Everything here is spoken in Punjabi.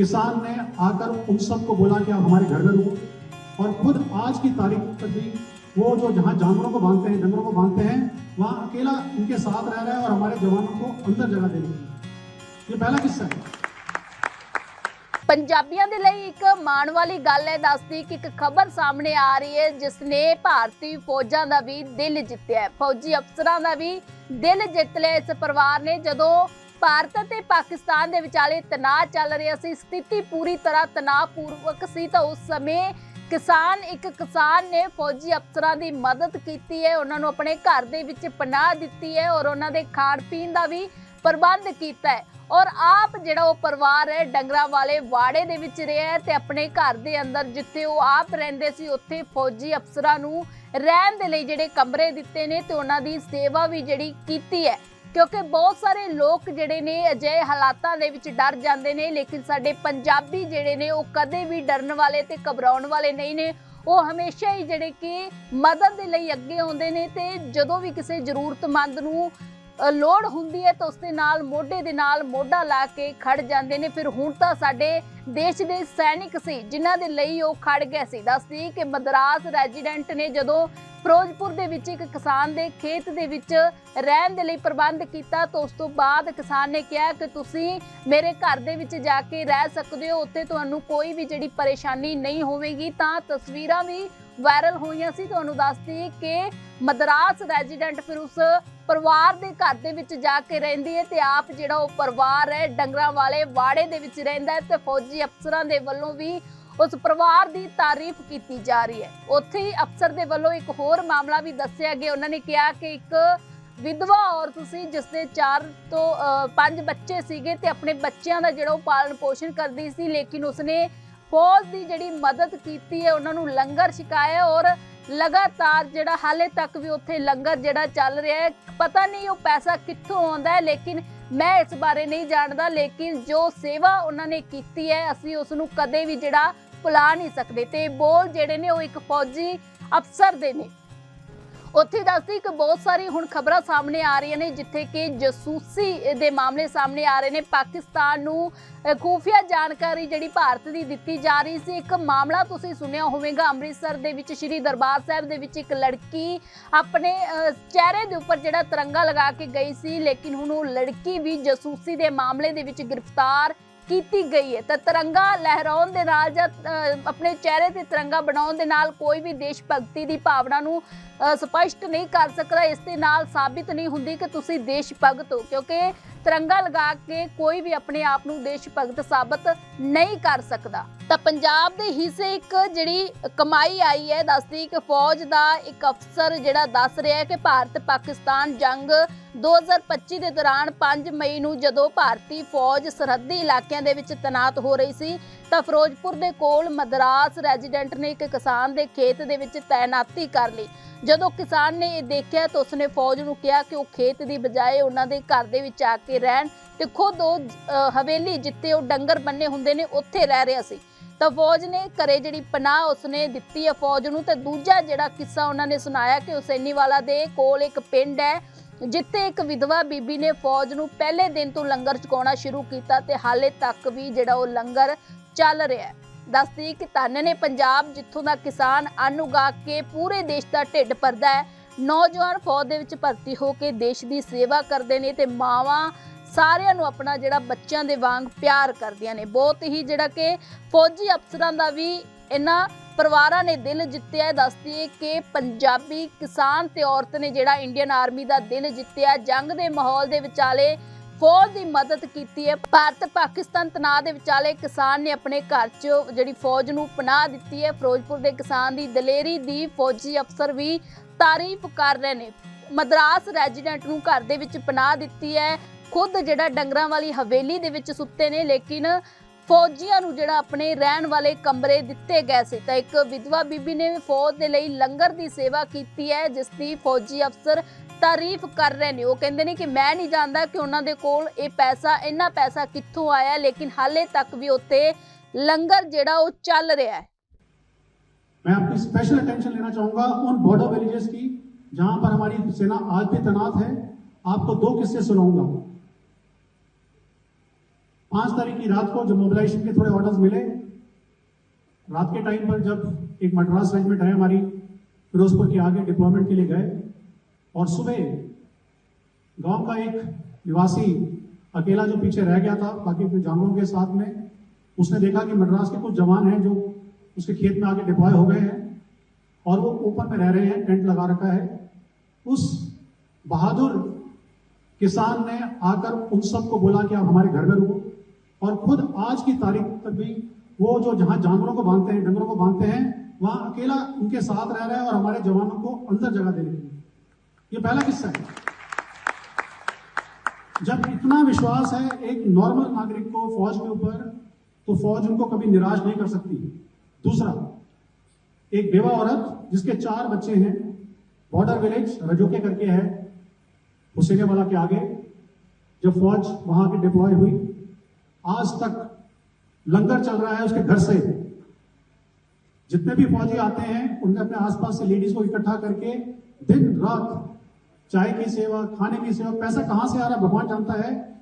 किसान ने आकर उन सबको बोला कि आप हमारे घर में रहो और खुद आज की तारीख तक भी वो जो जहाँ जानवरों को बांधते हैं डंगरों को बांधते हैं वहाँ अकेला उनके साथ रह रहा है और हमारे जवानों को अंदर जगह दे रही है ये पहला किस्सा है ਪੰਜਾਬੀਆਂ ਦੇ ਲਈ ਇੱਕ ਮਾਣ ਵਾਲੀ ਗੱਲ ਹੈ ਦੱਸਦੀ ਕਿ ਇੱਕ ਖਬਰ ਸਾਹਮਣੇ ਆ ਰਹੀ ਹੈ ਜਿਸ ਨੇ ਭਾਰਤੀ ਫੌਜਾਂ ਦਾ ਵੀ ਦਿਲ ਜਿੱਤਿਆ ਹੈ ਫੌਜੀ ਅਫਸਰਾਂ ਦਾ ਵੀ ਦਿਲ ਜਿੱਤ ਲਿਆ ਇਸ ਪਰਿਵਾਰ ਨੇ ਜਦੋਂ ਭਾਰਤ ਅਤੇ ਪਾਕਿਸਤਾਨ ਦੇ ਵਿਚਾਲੇ ਤਣਾਅ ਚੱਲ ਰਿਹਾ ਸੀ। ਸਥਿਤੀ ਪੂਰੀ ਤਰ੍ਹਾਂ ਤਣਾਅਪੂਰਵਕ ਸੀ ਤਾਂ ਉਸ ਸਮੇਂ ਕਿਸਾਨ, ਇੱਕ ਕਿਸਾਨ ਨੇ ਫੌਜੀ ਅਫਸਰਾਂ ਦੀ ਮਦਦ ਕੀਤੀ ਹੈ। ਉਹਨਾਂ ਨੂੰ ਆਪਣੇ ਘਰ ਦੇ ਵਿੱਚ ਪਨਾਹ ਦਿੱਤੀ ਹੈ ਔਰ ਉਹਨਾਂ ਦੇ ਖਾਣ ਪੀਣ ਦਾ ਵੀ ਪ੍ਰਬੰਧ ਕੀਤਾ ਹੈ। ਔਰ ਆਪ ਜਿਹੜਾ ਉਹ ਪਰਿਵਾਰ ਹੈ, ਡੰਗਰਾਂ ਵਾਲੇ ਵਾੜੇ ਦੇ ਵਿੱਚ ਰਿਹਾ ਹੈ ਤੇ ਆਪਣੇ ਘਰ ਦੇ ਅੰਦਰ ਜਿੱਥੇ ਉਹ ਆਪ ਰਹਿੰਦੇ ਸੀ, ਉੱਥੇ ਫੌਜੀ ਅਫਸਰਾਂ ਨੂੰ ਰਹਿਣ ਦੇ ਲਈ ਜਿਹੜੇ ਕਮਰੇ ਦਿੱਤੇ ਨੇ ਤੇ ਉਹਨਾਂ ਦੀ ਸੇਵਾ ਵੀ ਜਿਹੜੀ ਕੀਤੀ ਹੈ। ਕਿਉਂਕਿ ਬਹੁਤ ਸਾਰੇ ਲੋਕ ਜਿਹੜੇ ਨੇ ਅਜਿਹੇ ਹਾਲਾਤਾਂ ਦੇ ਵਿੱਚ ਡਰ ਜਾਂਦੇ ਨੇ, ਲੇਕਿਨ ਸਾਡੇ ਪੰਜਾਬੀ ਜਿਹੜੇ ਨੇ ਉਹ ਕਦੇ ਵੀ ਡਰਨ ਵਾਲੇ ਤੇ ਘਬਰਾਉਣ ਵਾਲੇ ਨਹੀਂ ਨੇ। ਉਹ ਹਮੇਸ਼ਾ ਹੀ ਜਿਹੜੇ ਕਿ ਮਦਦ ਦੇ ਲਈ ਅੱਗੇ ਆਉਂਦੇ ਨੇ ਤੇ ਜਦੋਂ ਵੀ ਕਿਸੇ ਜ਼ਰੂਰਤਮੰਦ ਨੂੰ ਲੋੜ ਹੁੰਦੀ ਹੈ ਤਾਂ ਉਸ ਦੇ ਨਾਲ, ਮੋਢੇ ਦੇ ਨਾਲ ਮੋਢਾ ਲਾ ਕੇ ਖੜ ਜਾਂਦੇ ਨੇ। ਫਿਰ ਹੁਣ ਤਾਂ ਸਾਡੇ ਦੇਸ਼ ਦੇ ਸੈਨਿਕ ਸੀ, ਜਿਨ੍ਹਾਂ ਦੇ ਲਈ ਉਹ ਖੜ ਗਏ ਸੀ। ਦੱਸਦੀ ਕਿ ਮਦਰਾਸ ਰੈਜ਼ੀਡੈਂਟ ਨੇ ਜਦੋਂ ਫਿਰੋਜ਼ਪੁਰ ਦੇ ਵਿੱਚ ਇੱਕ ਕਿਸਾਨ ਦੇ ਖੇਤ ਦੇ ਵਿੱਚ ਰਹਿਣ ਦੇ ਲਈ ਪ੍ਰਬੰਧ ਕੀਤਾ ਤਾਂ ਉਸ ਤੋਂ ਬਾਅਦ ਕਿਸਾਨ ਨੇ ਕਿਹਾ ਕਿ ਤੁਸੀਂ ਮੇਰੇ ਘਰ ਦੇ ਵਿੱਚ ਜਾ ਕੇ ਰਹਿ ਸਕਦੇ ਹੋ, ਉੱਥੇ ਤੁਹਾਨੂੰ ਕੋਈ ਵੀ ਜਿਹੜੀ ਪਰੇਸ਼ਾਨੀ ਨਹੀਂ ਹੋਵੇਗੀ। ਤਾਂ ਤਸਵੀਰਾਂ ਵੀ ਵਾਇਰਲ ਹੋਈਆਂ ਸੀ। ਤੁਹਾਨੂੰ ਦੱਸਦੀ ਕਿ ਮਦਰਾਸ ਰੈਜ਼ੀਡੈਂਟ ਫਿਰ ਉਸ ਪਰਿਵਾਰ ਦੇ ਘਰ ਦੇ ਵਿੱਚ ਜਾ ਕੇ ਰਹਿੰਦੀ ਹੈ ਤੇ ਆਪ ਜਿਹੜਾ ਉਹ ਪਰਿਵਾਰ ਹੈ, ਡੰਗਰਾਂ ਵਾਲੇ ਵਾੜੇ ਦੇ ਵਿੱਚ ਰਹਿੰਦਾ ਹੈ ਤੇ ਫੌਜੀ ਅਫਸਰਾਂ ਦੇ ਵੱਲੋਂ ਵੀ ਉਸ ਪਰਿਵਾਰ ਦੀ ਤਾਰੀਫ ਕੀਤੀ ਜਾ ਰਹੀ ਹੈ। ਉੱਥੇ ਹੀ ਅਫਸਰ ਦੇ ਵੱਲੋਂ ਇੱਕ ਹੋਰ ਮਾਮਲਾ ਵੀ ਦੱਸਿਆ ਗਿਆ। ਉਹਨਾਂ ਨੇ ਕਿਹਾ ਕਿ ਇੱਕ ਵਿਧਵਾ ਔਰਤ ਸੀ ਜਿਸ ਦੇ 4 ਤੋਂ 5 ਬੱਚੇ ਸੀਗੇ ਤੇ ਆਪਣੇ ਬੱਚਿਆਂ ਦਾ ਜਿਹੜਾ ਉਹ ਪਾਲਣ ਪੋਸ਼ਣ ਕਰਦੀ ਸੀ, ਲੇਕਿਨ ਉਸਨੇ ਫੌਜ ਦੀ ਜਿਹੜੀ ਮਦਦ ਕੀਤੀ ਹੈ, ਉਹਨਾਂ ਨੂੰ ਲੰਗਰ ਛਕਾਇਆ ਔਰ ਲਗਾਤਾਰ ਜਿਹੜਾ ਹਾਲੇ ਤੱਕ ਵੀ ਉੱਥੇ ਲੰਗਰ ਜਿਹੜਾ ਚੱਲ ਰਿਹਾ ਹੈ, ਪਤਾ ਨਹੀਂ ਉਹ ਪੈਸਾ ਕਿੱਥੋਂ ਆਉਂਦਾ ਹੈ, ਲੇਕਿਨ ਮੈਂ ਇਸ ਬਾਰੇ ਨਹੀਂ ਜਾਣਦਾ, ਲੇਕਿਨ ਜੋ ਸੇਵਾ ਉਹਨਾਂ ਨੇ ਕੀਤੀ ਹੈ, ਅਸੀਂ ਉਸ ਨੂੰ ਕਦੇ ਵੀ ਜਿਹੜਾ ਭੁਲਾ ਨਹੀਂ ਸਕਦੇ। ਤੇ ਬੋਲ ਜਿਹੜੇ ਨੇ ਉਹ ਇੱਕ ਫੌਜੀ ਅਫਸਰ ਦੇ ਨੇ। ਉੱਥੇ ਦੱਸਦੀ ਕਿ ਬਹੁਤ ਸਾਰੀ ਹੁਣ ਖਬਰਾਂ ਸਾਹਮਣੇ ਆ ਰਹੀਆਂ ਨੇ ਜਿੱਥੇ ਕਿ ਜਸੂਸੀ ਦੇ ਮਾਮਲੇ ਸਾਹਮਣੇ ਆ ਰਹੇ ਨੇ। ਪਾਕਿਸਤਾਨ ਨੂੰ ਖੂਫੀਆ ਜਾਣਕਾਰੀ ਜਿਹੜੀ ਭਾਰਤ ਦੀ ਦਿੱਤੀ ਜਾ ਰਹੀ ਸੀ ਇੱਕ ਮਾਮਲਾ ਤੁਸੀਂ ਸੁਣਿਆ ਹੋਵੇਗਾ ਅੰਮ੍ਰਿਤਸਰ ਦੇ ਵਿੱਚ ਸ਼੍ਰੀ ਦਰਬਾਰ ਸਾਹਿਬ ਦੇ ਵਿੱਚ ਇੱਕ ਲੜਕੀ ਆਪਣੇ ਅ, ਚਿਹਰੇ ਦੇ ਉੱਪਰ ਜਿਹੜਾ ਤਿਰੰਗਾ ਲਗਾ ਕੇ ਗਈ ਸੀ ਲੇਕਿਨ ਹੁਣ ਉਹ ਲੜਕੀ ਵੀ ਜਸੂਸੀ ਦੇ ਮਾਮਲੇ ਦੇ ਵਿੱਚ ਗ੍ਰਿਫਤਾਰ ਕੀਤੀ ਗਈ ਹੈ। ਤਾਂ ਤਿਰੰਗਾ ਲਹਿਰਾਉਣ ਦੇ ਨਾਲ ਜਾਂ ਅ, ਆਪਣੇ ਚਿਹਰੇ ਤੇ ਤਿਰੰਗਾ ਬਣਾਉਣ ਦੇ ਨਾਲ ਕੋਈ ਵੀ ਦੇਸ਼ ਭਗਤੀ ਦੀ ਭਾਵਨਾ ਨੂੰ ਅ, ਸਪਸ਼ਟ ਨਹੀਂ ਕਰ ਸਕਦਾ। ਇਸ ਦੇ ਨਾਲ ਸਾਬਿਤ ਨਹੀਂ ਹੁੰਦੀ ਕਿ ਤੁਸੀਂ ਦੇਸ਼ ਭਗਤ ਹੋ। ਕਿਉਂਕਿ ਤਿਰੰਗਾ ਲਗਾ ਕੇ ਕੋਈ ਵੀ ਆਪਣੇ ਆਪ ਨੂੰ ਦੇਸ਼ ਭਗਤ ਸਾਬਤ ਨਹੀਂ ਕਰ ਸਕਦਾ। ਤਾਂ ਪੰਜਾਬ ਦੇ ਹਿੱਸੇ ਇੱਕ ਜਿਹੜੀ ਕਮਾਈ ਆਈ ਹੈ, ਦੱਸਦੀ ਕਿ ਫੌਜ ਦਾ ਇੱਕ ਅਫਸਰ ਜਿਹੜਾ ਦੱਸ ਰਿਹਾ ਹੈ ਕਿ ਭਾਰਤ ਪਾਕਿਸਤਾਨ ਜੰਗ 2025 ਦੇ ਦੌਰਾਨ 5 ਮਈ ਨੂੰ ਜਦੋਂ ਭਾਰਤੀ ਫੌਜ ਸਰਹੱਦੀ ਇਲਾਕਿਆਂ ਦੇ ਵਿੱਚ ਤੈਨਾਤ ਹੋ ਰਹੀ ਸੀ ਤਾਂ ਫਿਰੋਜ਼ਪੁਰ ਦੇ ਕੋਲ ਮਦਰਾਸ ਰੈਜ਼ੀਡੈਂਟ ਨੇ ਇੱਕ ਕਿਸਾਨ ਦੇ ਖੇਤ ਦੇ ਵਿੱਚ ਤਾਇਨਾਤੀ ਕਰ ਲਈ। ਜਦੋਂ ਕਿਸਾਨ ਨੇ ਇਹ ਦੇਖਿਆ ਤਾਂ ਉਸਨੇ ਫੌਜ ਨੂੰ ਕਿਹਾ ਕਿ ਉਹ ਖੇਤ ਦੀ ਬਜਾਏ ਉਹਨਾਂ ਦੇ ਘਰ ਦੇ ਵਿੱਚ ਆ ਕੇ ਰਹਿਣ ਤੇ ਖੁਦ ਉਹ ਹਵੇਲੀ ਜਿੱਤੇ ਉਹ ਡੰਗਰ ਬੰਨੇ ਹੁੰਦੇ ਨੇ ਉੱਥੇ ਰਹਿ ਰਿਹਾ ਸੀ। ਤਾਂ ਫੌਜ ਨੇ ਘਰੇ ਜਿਹੜੀ ਪਨਾਹ ਉਸਨੇ ਦਿੱਤੀ ਹੈ ਫੌਜ ਨੂੰ ਤੇ ਦੂਜਾ ਜਿਹੜਾ ਕਿੱਸਾ ਉਹਨਾਂ ਨੇ ਸੁਣਾਇਆ ਕਿ ਹੁਸੈਨੀਵਾਲਾ ਦੇ ਕੋਲ ਇੱਕ ਪਿੰਡ ਹੈ, ਜਿੱਥੇ ਇੱਕ ਵਿਧਵਾ ਬੀਬੀ ਨੇ ਫੌਜ ਨੂੰ ਪਹਿਲੇ ਦਿਨ ਤੋਂ ਲੰਗਰ ਚਕਾਉਣਾ ਸ਼ੁਰੂ ਕੀਤਾ ਤੇ ਹਾਲੇ ਤੱਕ ਵੀ ਜਿਹੜਾ ਉਹ ਲੰਗਰ ਚੱਲ ਰਿਹਾ ਹੈ। ਦੱਸਦੀ ਕਿ ਧੰਨ ਨੇ ਪੰਜਾਬ, ਜਿੱਥੋਂ ਦਾ ਕਿਸਾਨ ਅੰਨ ਉਗਾ ਕੇ ਪੂਰੇ ਦੇਸ਼ ਦਾ ਢਿੱਡ ਭਰਦਾ ਹੈ। ਨੌਜਵਾਨ ਫੌਜ ਦੇ ਵਿੱਚ ਭਰਤੀ ਹੋ ਕੇ ਦੇਸ਼ ਦੀ ਸੇਵਾ ਕਰਦੇ ਨੇ ਤੇ ਮਾਵਾਂ ਸਾਰਿਆਂ ਨੂੰ ਆਪਣਾ ਜਿਹੜਾ ਬੱਚਿਆਂ ਦੇ ਵਾਂਗ ਪਿਆਰ ਕਰਦੀਆਂ ਨੇ। ਬਹੁਤ ਹੀ ਜਿਹੜਾ ਕਿ ਫੌਜੀ ਅਫਸਰਾਂ ਦਾ ਵੀ ਇਹਨਾਂ ਪਰਿਵਾਰਾਂ ਨੇ ਦਿਲ ਜਿੱਤਿਆ ਦੱਸਦੀ ਹੈ ਕਿ ਪੰਜਾਬੀ ਕਿਸਾਨ ਤੇ ਔਰਤ ਨੇ ਜਿਹੜਾ ਇੰਡੀਅਨ ਆਰਮੀ ਦਾ ਦਿਲ ਜਿੱਤਿਆ। ਜੰਗ ਦੇ ਮਾਹੌਲ ਦੇ ਵਿਚਾਲੇ ਫੌਜ ਦੀ ਮਦਦ ਕੀਤੀ ਹੈ। ਭਾਰਤ ਪਾਕਿਸਤਾਨ ਤਣਾਅ ਦੇ ਵਿਚਾਲੇ ਕਿਸਾਨ ਨੇ ਆਪਣੇ ਘਰ 'ਚ ਜਿਹੜੀ ਫੌਜ ਨੂੰ ਪਨਾਹ ਦਿੱਤੀ ਹੈ। ਫਿਰੋਜ਼ਪੁਰ ਦੇ ਕਿਸਾਨ ਦੀ ਦਲੇਰੀ ਦੀ ਫੌਜੀ ਅਫਸਰ ਵੀ ਤਾਰੀਫ ਕਰ ਰਹੇ ਨੇ। ਮਦਰਾਸ ਰੈਜ਼ੀਡੈਂਟ ਨੂੰ ਘਰ ਦੇ ਵਿੱਚ ਪਨਾਹ ਦਿੱਤੀ ਹੈ। ਖੁਦ ਜਿਹੜਾ ਡੰਗਰਾਂ ਵਾਲੀ ਹਵੇਲੀ ਦੇ ਵਿੱਚ ਸੁੱਤੇ ਨੇ, ਲੇਕਿਨ ਫੌਜੀਆਂ ਨੂੰ ਜਿਹੜਾ ਆਪਣੇ ਰਹਿਣ ਵਾਲੇ ਕਮਰੇ ਦਿੱਤੇ ਗਏ ਸੀ। ਤਾਂ ਇੱਕ ਵਿਧਵਾ ਬੀਬੀ ਨੇ ਫੌਜ ਦੇ ਲਈ ਲੰਗਰ ਦੀ ਸੇਵਾ ਕੀਤੀ ਹੈ, ਜਿਸ ਦੀ ਫੌਜੀ ਅਫਸਰ ਤਾਰੀਫ ਕਰ ਰਹੇ ਨੇ ਉਹ ਕਹਿੰਦੇ ਨੇ ਕਿ ਮੈਂ ਨਹੀਂ ਜਾਣਦਾ ਕਿ ਉਹਨਾਂ ਦੇ ਕੋਲ ਇਹ ਪੈਸਾ ਇੰਨਾ ਪੈਸਾ ਕਿੱਥੋਂ ਆਇਆ ਲੇਕਿਨ ਹਾਲੇ ਤੱਕ ਵੀ ਉੱਥੇ ਲੰਗਰ ਜਿਹੜਾ ਉਹ ਚੱਲ ਰਿਹਾ ਹੈ मैं आपकी स्पेशल अटेंशन लेना चाहूंगा उन बॉर्डर विलेजेस की जहां पर हमारी सेना आज भी तैनात है आपको दो किस्से सुनाऊंगा पांच तारीख की रात को जब मोबिलाइजेशन के थोड़े ऑर्डर्स मिले रात के टाइम पर जब एक मद्रास रेजिमेंट है हमारी फिरोजपुर के आगे डिप्लॉयमेंट के लिए गए और सुबह गाँव का एक निवासी अकेला जो पीछे रह गया था, बाकी अपने जानवरों के साथ में, उसने देखा कि मद्रास के कुछ जवान हैं जो उसके खेत में आके डिप्लॉय हो गए हैं और वो ओपन में रह रहे हैं, टेंट लगा रखा है। उस बहादुर किसान ने आकर उन सबको बोला कि आप हमारे घर में रुको। और खुद आज की तारीख तक भी वो जो जहाँ जानवरों को बांधते हैं, डंगरों को बांधते हैं, वहाँ अकेला उनके साथ रह रहे हैं और हमारे जवानों को अंदर जगह दे रहे हैं ये पहला किस्सा है। जब इतना विश्वास है एक नॉर्मल नागरिक को फौज के ऊपर तो फौज उनको कभी निराश नहीं कर सकती। दूसरा, एक बेवा औरत जिसके चार बच्चे हैं, बॉर्डर विलेज रजोके करके है, हुसैने वाला के आगे, जब फौज वहाँ की डिप्लॉय हुई, आज तक लंगर चल रहा है उसके घर से। जितने भी फौजी आते हैं, उनने अपने आसपास से लेडीज़ को इकट्ठा करके दिन, रात चाय की सेवा खाने की सेवा पैसा कहां से आ रहा है भगवान जानता है